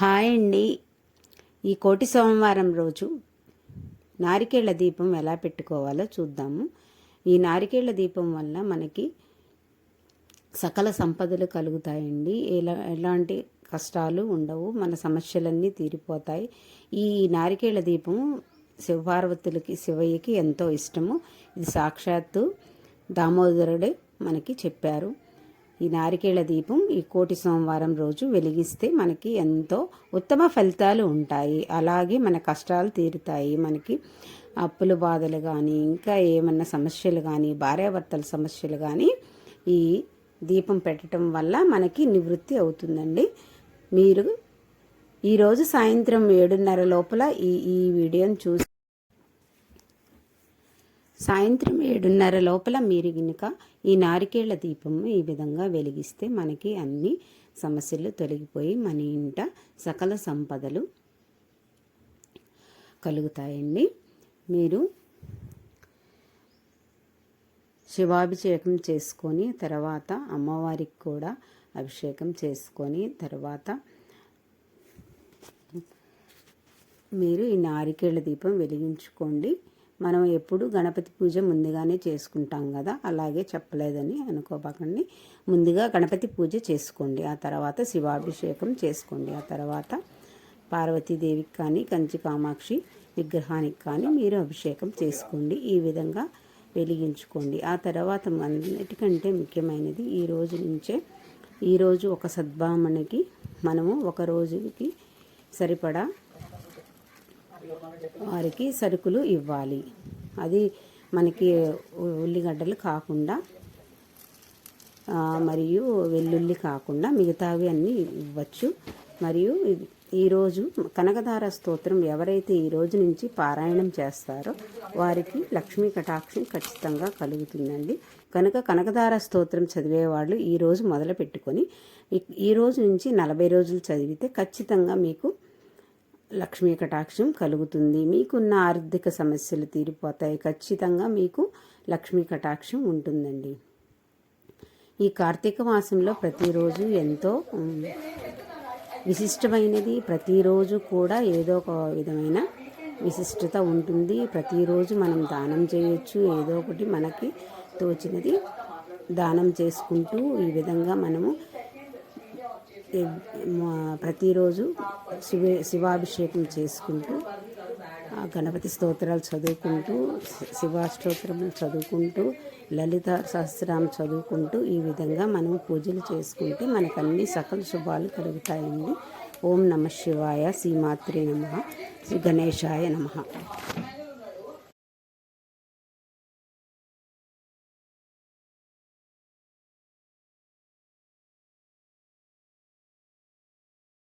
Hi అండి. ఈ కోటి సోమవారం రోజు నారికేళ్ళ దీపం ఎలా పెట్టుకోవాలో చూద్దాము. ఈ నారికేళ్ళ దీపం వల్ల మనకి సకల సంపదలు కలుగుతాయండి. ఎలా ఎలాంటి కష్టాలు ఉండవు మన సమస్యలన్నీ తీరిపోతాయి. ఈ నారికేళ్ళ దీపం శివపార్వతులకి శివయ్యకి ఎంతో ఇష్టము. ఇది సాక్షాత్తు దామోదరుడే మనకి చెప్పారు. ఈ నారికేళ దీపం ఈ కోటి సోమవారం రోజు వెలిగిస్తే మనకి ఎంతో ఉత్తమ ఫలితాలు ఉంటాయి. అలాగే మన కష్టాలు తీరుతాయి. మనకి అప్పుల బాధలు కానీ ఇంకా ఏమన్నా సమస్యలు కానీ భార్యాభర్తల సమస్యలు కానీ ఈ దీపం పెట్టడం వల్ల మనకి నివృత్తి అవుతుందండి. మీరు ఈరోజు సాయంత్రం ఏడున్నర లోపల ఈ ఈ వీడియోని చూసి సాయంత్రం ఏడున్నర లోపల మీరు గనుక ఈ నారికేళ్ళ దీపం ఈ విధంగా వెలిగిస్తే మనకి అన్ని సమస్యలు తొలగిపోయి మన ఇంట సకల సంపదలు కలుగుతాయండి. మీరు శివాభిషేకం చేసుకొని తర్వాత అమ్మవారికి కూడా అభిషేకం చేసుకొని తర్వాత మీరు ఈ నారికేళ్ళ దీపం వెలిగించుకోండి. మనం ఎప్పుడు గణపతి పూజ ముందుగానే చేసుకుంటాం కదా అలాగే చెప్పలేదని అనుకోబాకండి. ముందుగా గణపతి పూజ చేసుకోండి ఆ తర్వాత శివాభిషేకం చేసుకోండి ఆ తర్వాత పార్వతీదేవికి కానీ కంచి కామాక్షి విగ్రహానికి కానీ మీరు అభిషేకం చేసుకోండి ఈ విధంగా వెలిగించుకోండి. ఆ తర్వాత అన్నిటికంటే ముఖ్యమైనది ఈ రోజు నుంచే ఈరోజు ఒక సద్భామణికి మనము ఒక రోజుకి సరిపడా వారికి సరుకులు ఇవ్వాలి. అది మనకి ఉల్లిగడ్డలు కాకుండా మరియు వెల్లుల్లి కాకుండా మిగతావి అన్నీ ఇవ్వచ్చు. మరియు ఈరోజు కనకధార స్తోత్రం ఎవరైతే ఈ రోజు నుంచి పారాయణం చేస్తారో వారికి లక్ష్మీ కటాక్షం ఖచ్చితంగా కలుగుతుందండి. కనుక కనకధార స్తోత్రం చదివేవాళ్ళు ఈరోజు మొదలు పెట్టుకొని ఈ రోజు నుంచి నలభై రోజులు చదివితే ఖచ్చితంగా మీకు లక్ష్మీ కటాక్షం కలుగుతుంది. మీకున్న ఆర్థిక సమస్యలు తీరిపోతాయి. ఖచ్చితంగా మీకు లక్ష్మీ కటాక్షం ఉంటుందండి. ఈ కార్తీక మాసంలో ప్రతిరోజు ఎంతో విశిష్టమైనది. ప్రతిరోజు కూడా ఏదో ఒక విధమైన విశిష్టత ఉంటుంది. ప్రతిరోజు మనం దానం చేయొచ్చు. ఏదో ఒకటి మనకి తోచినది దానం చేసుకుంటూ ఈ విధంగా మనము ప్రతిరోజు శివ శివాభిషేకం చేసుకుంటూ గణపతి స్తోత్రాలు చదువుకుంటూ శివాష్టోత్రములు చదువుకుంటూ లలిత సహస్రాం చదువుకుంటూ ఈ విధంగా మనం పూజలు చేసుకుంటే మనకు అన్ని సకల శుభాలు కలుగుతాయండి. ఓం నమ శివాయ శ్రీమాత్రే నమ. శ్రీ గణేశాయ నమ.